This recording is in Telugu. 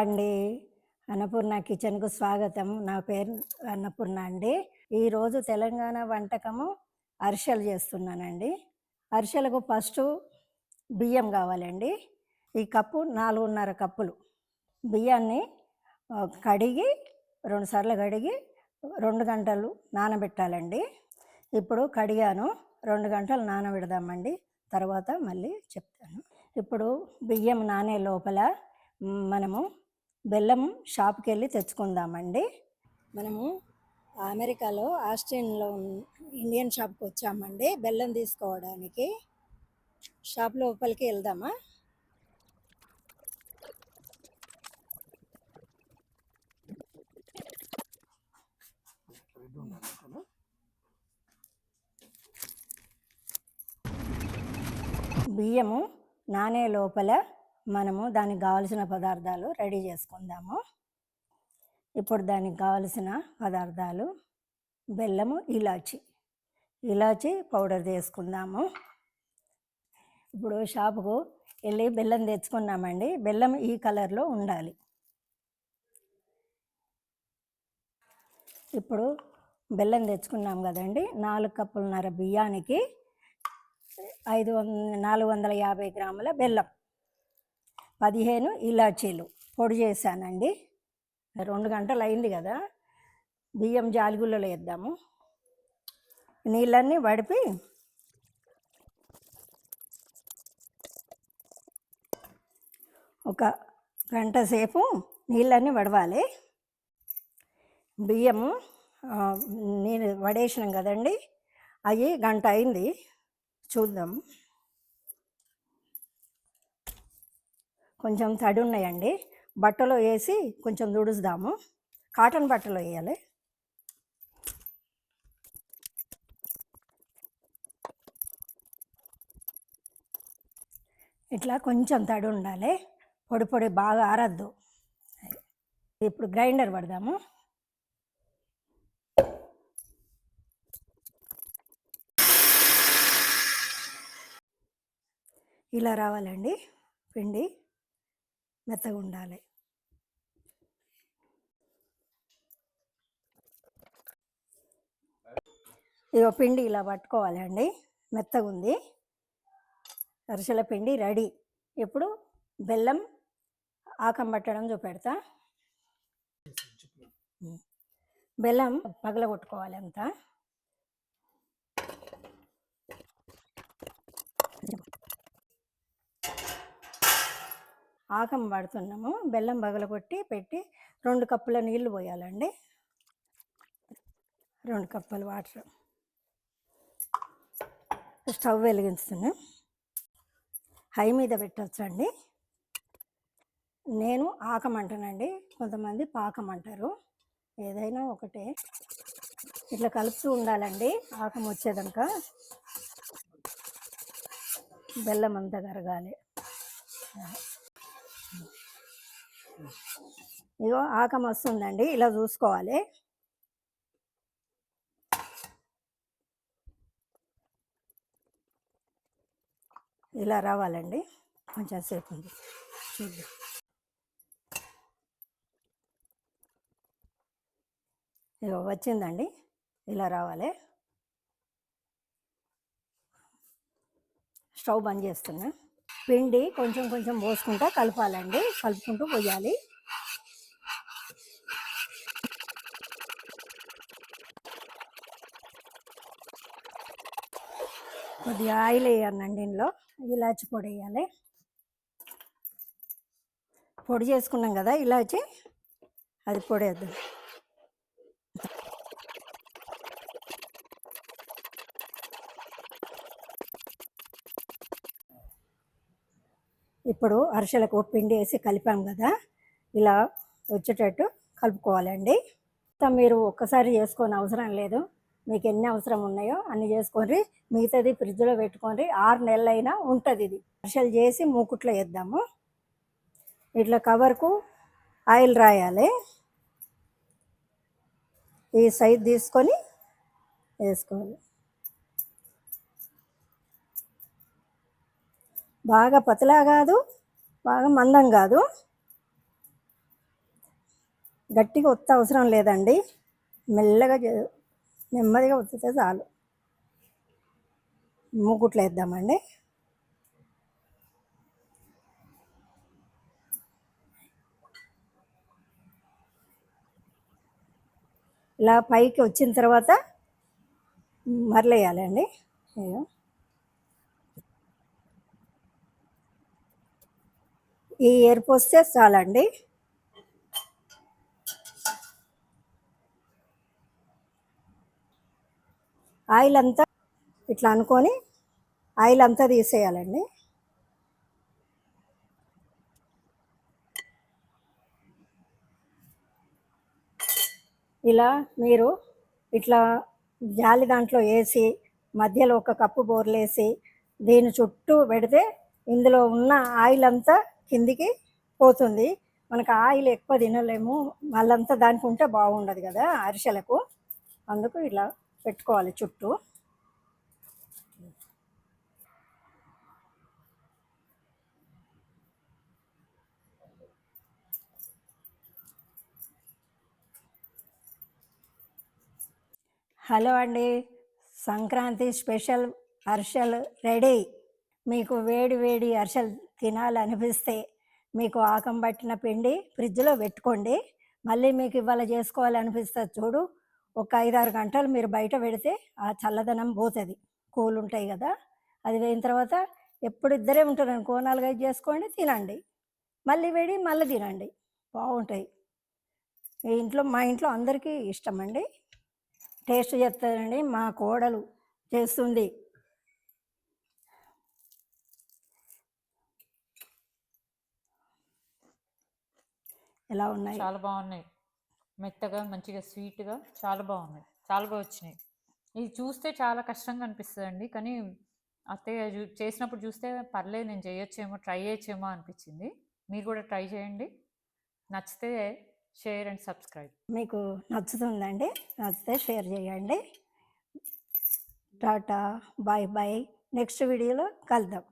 అండి. అన్నపూర్ణ కిచెన్కు స్వాగతం. నా పేరు అన్నపూర్ణ అండి. ఈరోజు తెలంగాణ వంటకము అరిసెలు చేస్తున్నానండి. అరిసెలకు ఫస్ట్ బియ్యం కావాలండి. ఈ కప్పు నాలుగున్నర కప్పులు. బియ్యాన్ని కడిగి రెండు సార్లు కడిగి రెండు గంటలు నానబెట్టాలండి. ఇప్పుడు కడిగాను. రెండు గంటలు నానబెడదామండి. తర్వాత మళ్ళీ చెప్తాను. ఇప్పుడు బియ్యం నానే లోపల మనము బెల్లం షాప్కి వెళ్ళి తెచ్చుకుందామండి. మనము అమెరికాలో ఆస్ట్రేలియాలో ఇండియన్ షాప్కి వచ్చామండి బెల్లం తీసుకోవడానికి. షాప్ లోపలికి వెళ్దామా? బియ్యము నానే లోపల మనము దానికి కావలసిన పదార్థాలు రెడీ చేసుకుందాము. ఇప్పుడు దానికి కావలసిన పదార్థాలు బెల్లము ఇలాచి. ఇలాచి పౌడర్ చేసుకుందాము ఇప్పుడు షాపుకు వెళ్ళి బెల్లం తెచ్చుకున్నామండి. బెల్లం ఈ కలర్లో ఉండాలి. ఇప్పుడు బెల్లం తెచ్చుకున్నాం కదండి. నాలుగు కప్పులున్నర బియ్యానికి ఐదు వంద నాలుగు వందల యాభై గ్రాముల బెల్లం. పదిహేను ఇలాచీలు పొడి చేశానండి. రెండు గంటలు అయింది కదా. బియ్యం జాలిగుళ్ళలో వేద్దాము. నీళ్ళన్నీ వడిపి ఒక గంట సేపు నీళ్ళన్నీ వడవాలి. బియ్యము నేను వడేసినాం కదండి. అవి గంట అయింది. చూద్దాం. కొంచెం తడి ఉన్నాయండి. బట్టలో వేసి కొంచెం దుడుస్తాము కాటన్ బట్టలో వేయాలి. ఇట్లా కొంచెం తడి ఉండాలి. పొడి పొడి బాగా ఆరద్దు. ఇప్పుడు గ్రైండర్ పడదాము. ఇలా రావాలండి. పిండి మెత్తగా ఉండాలి. ఇగో పిండి ఇలా పట్టుకోవాలండి మెత్తగా ఉంది. అరిసెల పిండి రెడీ. ఇప్పుడు బెల్లం ఆకం పట్టడం చూపెడతా. బెల్లం పగల కొట్టుకోవాలి అంతా. ఆకం పడుతున్నాము. బెల్లం పగలగొట్టి పెట్టి రెండు కప్పుల నీళ్ళు పోయాలండి. రెండు కప్పులు వాటర్. స్టవ్ వెలిగించుతున్నాం. హై మీద పెట్టచ్చండి. నేను ఆకం అంటానండి. కొంతమంది పాకం అంటారు. ఏదైనా ఒకటే. ఇట్లా కలుపుతూ ఉండాలండి. ఆకం వచ్చేదాక బెల్లం అంతా కరగాలి. ఇగో ఆకం వస్తుందండి ఇలా చూసుకోవాలి. ఇలా రావాలండి కొంచెం సేపు ఉంది. చూద్దాం. ఇగో వచ్చిందండి ఇలా రావాలి. స్టవ్ బంద్ చేస్తున్నా. పిండి కొంచెం కొంచెం పోసుకుంటా కలపాలండి. కలుపుకుంటూ పోయాలి. కొద్దిగా ఆయిల్ వేయాలండి ఇందులో. ఇలాచి పొడి వేయాలి. పొడి చేసుకున్నాం కదా ఇలాచి. అది పొడి వేద్దాం. ఇప్పుడు అరిసెలకు పిండి వేసి కలిపాం కదా ఇలా వచ్చేటట్టు కలుపుకోవాలండి. మొత్తం మీరు ఒక్కసారి చేసుకోని అవసరం లేదు. మీకు ఎన్ని అవసరం ఉన్నాయో అన్ని చేసుకొని మిగతాది ఫ్రిడ్జ్లో పెట్టుకొని ఆరు నెలలైనా ఉంటుంది ఇది. అరిసెలు చేసి మూకుట్లో వేద్దాము. ఇట్లా కవర్కు ఆయిల్ రాయాలి. ఈ సైజ్ తీసుకొని వేసుకోవాలి. బాగా పతలా కాదు బాగా మందం కాదు. గట్టిగా ఒత్త అవసరం లేదండి. మెల్లగా చే- నెమ్మదిగా ఒత్తితే చాలు. మూకుట్లు వేద్దామండి. ఇలా పైకి వచ్చిన తర్వాత మరలేయాలండి. అయ్యో. ఈ ఎరుపు వస్తే చాలండి. ఆయిల్ అంతా ఇట్లా అనుకొని ఆయిల్ అంతా తీసేయాలండి. ఇలా మీరు ఇట్లా జాలి దాంట్లో వేసి మధ్యలో ఒక కప్పు బోర్లేసి దీని చుట్టూ పెడితే ఇందులో ఉన్న ఆయిల్ అంతా కిందికి పోతుంది. మనకు ఆయిల్ ఎక్కువ తినలేము. వాళ్ళంతా దానికి ఉంటే బాగుండదు కదా అరిసెలకు. అందుకు ఇలా పెట్టుకోవాలి చుట్టూ. హలో అండి. సంక్రాంతి స్పెషల్ అరిసెలు రెడీ. మీకు వేడి వేడి అరిసెలు తినాలనిపిస్తే మీకు ఆకం పట్టిన పిండి ఫ్రిడ్జ్లో పెట్టుకోండి. మళ్ళీ మీకు ఇవాళ చేసుకోవాలనిపిస్తుంది చూడు ఒక ఐదారు గంటలు మీరు బయట పెడితే ఆ చల్లదనం పోతుంది. కూల్ ఉంటాయి కదా. అది వేయిన తర్వాత ఎప్పుడు ఇద్దరే ఉంటారు అనుకో నాలుగైదు చేసుకోండి తినండి. మళ్ళీ వేడి మళ్ళీ తినండి. బాగుంటాయి. ఈ ఇంట్లో మా ఇంట్లో అందరికీ ఇష్టం అండి. టేస్ట్ చెప్తారండి మా కోడలు చేస్తుంది. ఎలా ఉన్నాయి? చాలా బాగున్నాయి. మెత్తగా మంచిగా స్వీట్గా చాలా బాగున్నాయి. చాలా బాగా వచ్చినాయి. ఇది చూస్తే చాలా కష్టంగా అనిపిస్తుందండి. కానీ అత్తయ్య చూ- చేసినప్పుడు చూస్తే పర్లేదు నేను చేయొచ్చేమో ట్రై చేయొచ్చేమో అనిపించింది. మీరు కూడా ట్రై చేయండి. నచ్చితే షేర్ అండ్ సబ్స్క్రైబ్. మీకు నచ్చుతుందండి నచ్చితే షేర్ చేయండి. Tata bye bye. నెక్స్ట్ వీడియోలో కలుద్దాం.